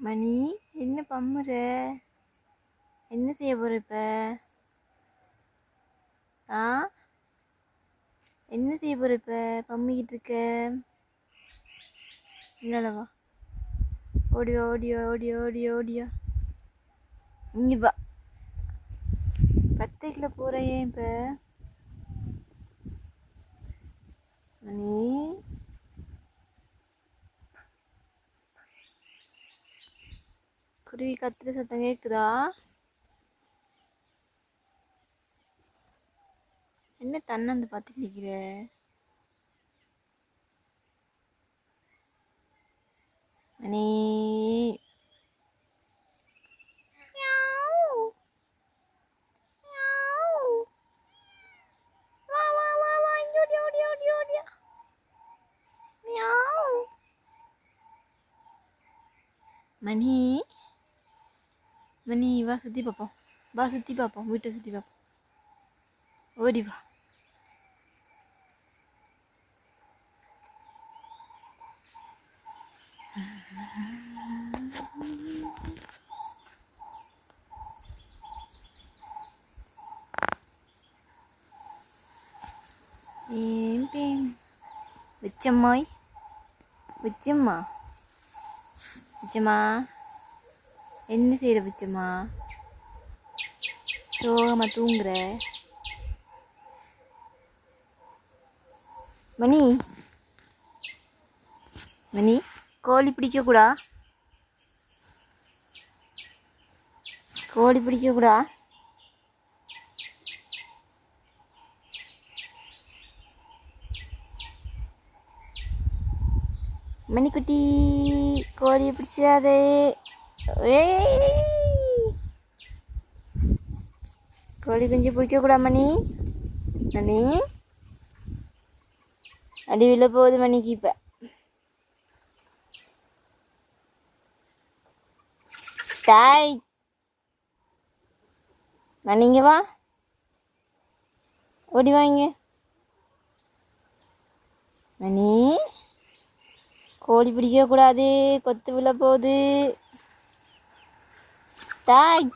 மணி என்ன பம்முற? என்ன செய்ய போகிற இப்போ? ஆ? என்ன செய்ய போகிற இப்போ? பம்மிக்கிட்டு இருக்க. என்னடவா ஓடியோ ஓடியோ ஓடியோ ஓடியோ ஓடியோ. இங்கே வா. பத்தைக்குள்ள போற ஏன் இப்போ மணி குருவி கத்துற சத்தம் கேக்குதா என்ன தன்னந்து பார்த்து நிக்கிற மணி மியாவ். மியாவ். வா, வா, வா, வா, இங்க ஓடியா, ஓடியா, ஓடியா, ஓடியா. மியாவ். மணி மணி வா சுற்றி பார்ப்போம் வா சுற்றி பார்ப்போம் வீட்டை சுற்றி பார்ப்போம் ஓடி வா ஏன் பேன் விச்சம்மாய் விச்சம்மா விச்சம்மா என்ன செய்கிற பிச்சம்மா? சோகமா தூங்குற? மணி? மணி? கோழி பிடிக்கக்கூடா கோழி பிடிக்கக்கூடா மணிக்குட்டி கோழியை பிடிச்சிடாதே. கோழி குஞ்சு பிடிக்கக்கூடா மணி. மணி. அடி விழ போகுது மணிக்கு இப்போ தாய் மணிங்க வா. ஓடி வாங்க மணி. கோழி பிடிக்கக்கூடாது கொத்து விழ போகுது. தாய்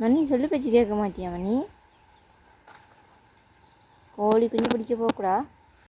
மணி சொல்லு பேச்சு கேட்க மாட்டியா மணி? கோழி குஞ்சு பிடிக்க போகக்கூடா.